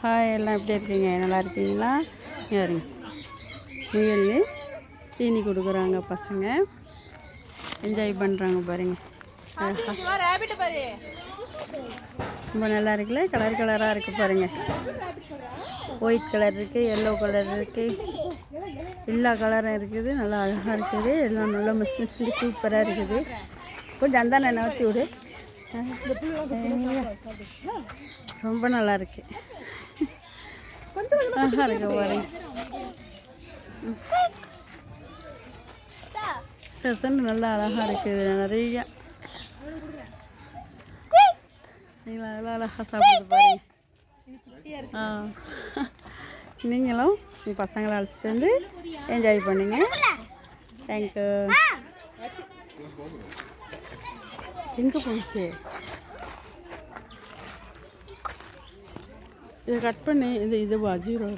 Hi எல்லாம் எப்படி இருக்கீங்க? நல்லா இருக்கீங்களா? யாருங்க முயல் தீனி கொடுக்குறாங்க பசங்க. என்ஜாய் பண்ணுறாங்க பாருங்க. ரொம்ப நல்லா இருக்குல்ல? கலர் கலராக இருக்குது பாருங்கள் ஒயிட் கலர் இருக்குது எல்லோ கலர் இருக்குது எல்லா கலரும் இருக்குது. நல்லா அழகாக இருக்குது. எல்லாம் நல்லா மிஸ் மிஸ் சூப்பராக இருக்குது. கொஞ்சம் அந்தான நகர்த்தி விடு. ரொம்ப நல்லா இருக்குது அழகா இருக்கு பாருங்க செசன் நல்லா அழகாக இருக்குது. நிறைய. நீங்கள் அவ்வளோ அழகாக சாப்பிடுது பாருங்க. ஆ. நீங்களும் உங்கள் பசங்களை அழைச்சிட்டு வந்து என்ஜாய் பண்ணுங்க. தேங்க்யூ எங்கே போச்சு இதை கட் பண்ணி இது இது ஜீரோ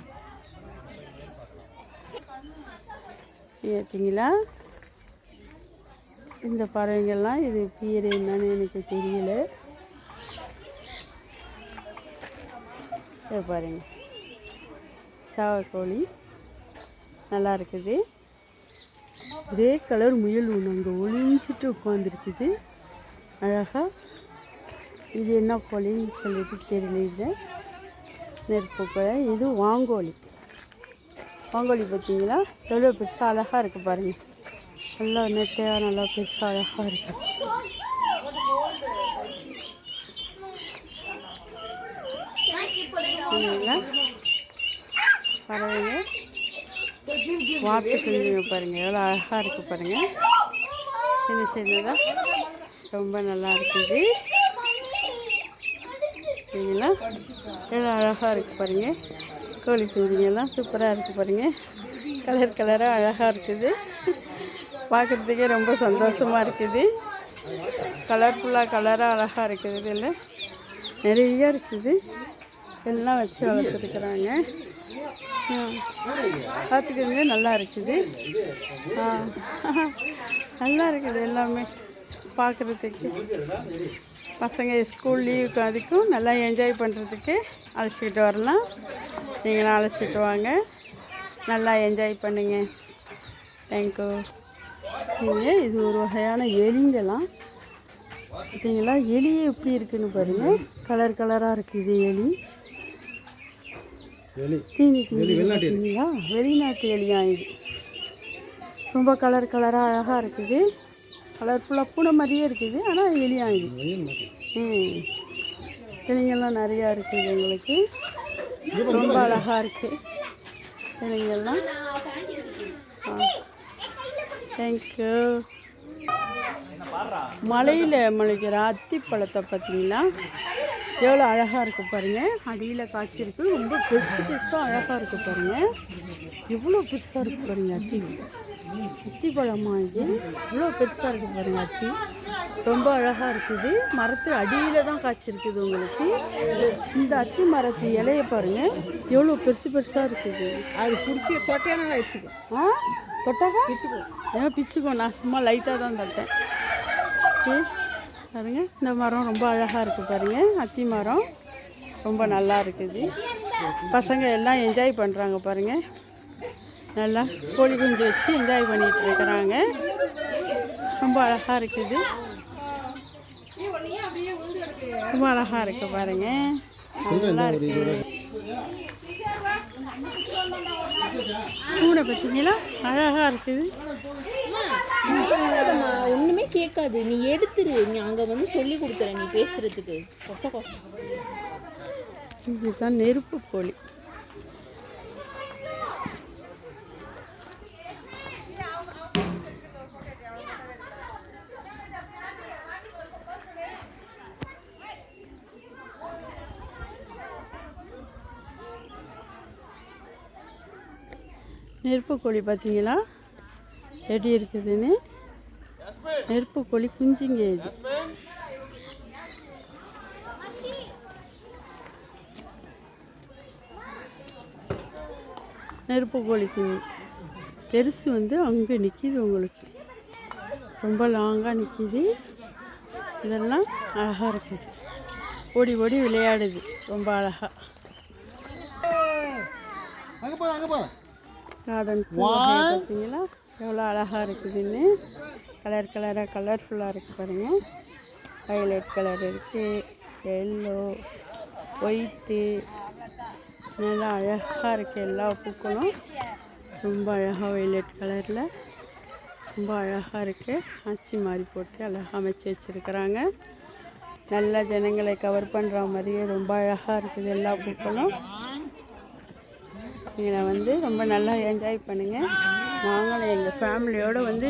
ஏற்றிங்களா இந்த பறவைங்கள்லாம் இது பேர் என்னன்னு எனக்கு தெரியல. இதை பாருங்க. சாவக்கோழி. நல்லா இருக்குது. கிரே கலர் முயல் ஒன்று அங்கே ஒளிஞ்சிட்டு உட்காந்துருக்குது அழகாக இது என்ன கோழின்னு சொல்லிட்டு தெரியல நெருப்பு இது வாங்கோலி. வாங்கோலி பார்த்தீங்களா? எவ்வளோ பெருசாக அழகாக இருக்குது பாருங்கள் நல்லா நெட்டையாக நல்லா பெருசாக அழகாக இருக்குது சரிங்களா பறவைங்க. வாத்துக்குஞ்சுங்க பாருங்கள் எவ்வளோ அழகாக இருக்குது பாருங்கள் சின்ன சின்னதாக ரொம்ப நல்லா இருக்குது. பார்த்தீங்கன்னா எவ்வளோ அழகாக இருக்குது பாருங்கள் கோழி குஞ்சுங்கெல்லாம் சூப்பராக இருக்குது பாருங்கள் கலர் கலராக அழகாக இருக்குது. பார்க்குறதுக்கே ரொம்ப சந்தோஷமாக இருக்குது. கலர்ஃபுல்லாக கலராக அழகாக இருக்குது இதில். நிறைய இருக்குது. எல்லாம் வச்சு வளர்த்துருக்குறாங்க. பார்த்துக்கிறது நல்லா இருக்குது. நல்லா இருக்குது எல்லாமே. பார்க்குறதுக்கு. பசங்க ஸ்கூல் லீவுக்கு அதுக்கும் நல்லா என்ஜாய் பண்ணுறதுக்கு அழைச்சிக்கிட்டு வரலாம். நீங்களும் அழைச்சிட்டு வாங்க. நல்லா என்ஜாய் பண்ணுங்க. தேங்க்யூ நீங்கள் இது ஒரு வகையான எலிங்கலாம் பார்த்தீங்களா எலி எப்படி இருக்குன்னு பாருங்கள் கலர் கலராக இருக்குது எலி. எலி. தீனி தீனி பார்த்தீங்களா வெளிநாட்டு எலியா இது? ரொம்ப கலர் கலராக அழகாக இருக்குது. கலர்ஃபுல்லாக பூனை மாதிரியே இருக்குது ஆனால் எலியா இது ம். எலிங்கெல்லாம் நிறையா இருக்குது எங்களுக்கு. ரொம்ப அழகாக இருக்குது எலிங்கெல்லாம் ஆ. தேங்க்யூ மலையில் முளைக்கிற அத்திப்பழத்தை பார்த்தீங்களா? எவ்வளோ அழகாக இருக்குது பாருங்கள் அடியில் காய்ச்சிருக்கு. ரொம்ப பெருசு பெருசாக அழகாக இருக்குது பாருங்கள் எவ்வளோ பெருசாக இருக்குது பாருங்கள் அத்தி. அத்தி பழமா இது? இவ்வளோ பெருசாக இருக்குது பாருங்கள் அத்தி ரொம்ப அழகாக இருக்குது. மரத்து அடியில் தான் காய்ச்சிருக்குது உங்களுக்கு. இந்த அத்தி மரத்து இலைய பாருங்கள் எவ்வளோ பெருசு பெருசாக இருக்குது. அது பிடிச்சி தொட்டையான வச்சுக்கோ ஆ? தொட்டாக்கா? ஏன் பிச்சுக்கோ. நான் சும்மா லைட்டாக தான் தட்டேன். ஓகே. பாருங்க இந்த மரம் ரொம்ப அழகாக இருக்குது பாருங்க அத்தி மரம். ரொம்ப நல்லா இருக்குது. பசங்க எல்லாம் என்ஜாய் பண்ணுறாங்க பாருங்க. நல்லா கோழி குஞ்சு வச்சு என்ஜாய் பண்ணிட்டு இருக்கிறாங்க. ரொம்ப அழகாக இருக்குது. ரொம்ப அழகாக இருக்கு பாருங்க. நல்லா இருக்குது பூனை பார்த்தீங்களா அழகாக இருக்குது. ஒண்ணுமே கேட்காது. நீ எடுத்துரு. நீ அங்க வந்து சொல்லி கொடுக்குற நீ பேசுறதுக்கு. கொச கொச. இதுதான் நெருப்பு கோழி. நெருப்பு கோழி பார்த்தீங்களா? ரெடி இருக்குதுன்னு. நெருப்பு கோழி குஞ்சுங்க இது. நெருப்பு கோழி குஞ்சு. பெருசு வந்து அங்கே நிற்கிது உங்களுக்கு. ரொம்ப லாங்காக நிற்கிது இதெல்லாம் அழகாக இருக்குது. ஓடி ஓடி விளையாடுது. ரொம்ப அழகாக கார்டன் பார்த்தீங்களா? எவ்வளோ அழகாக இருக்குதுன்னு. கலர் கலராக கலர்ஃபுல்லாக இருக்குது பாருங்கள் வயலட் கலர் இருக்குது எல்லோ ஒயிட்டு நல்லா அழகாக இருக்குது எல்லா பூக்களும். ரொம்ப அழகாக வயலட் கலரில் ரொம்ப அழகாக இருக்குது ஆச்சி மாதிரி போட்டு அழகாக அமைச்சு வச்சுருக்குறாங்க. நல்லா ஜனங்களை கவர் பண்ணுற மாதிரியே ரொம்ப அழகாக இருக்குது எல்லா பூக்களும். இதில் வந்து ரொம்ப நல்லா என்ஜாய் பண்ணுங்கள் நாங்களும் எங்கள் ஃபேமிலியோடு வந்து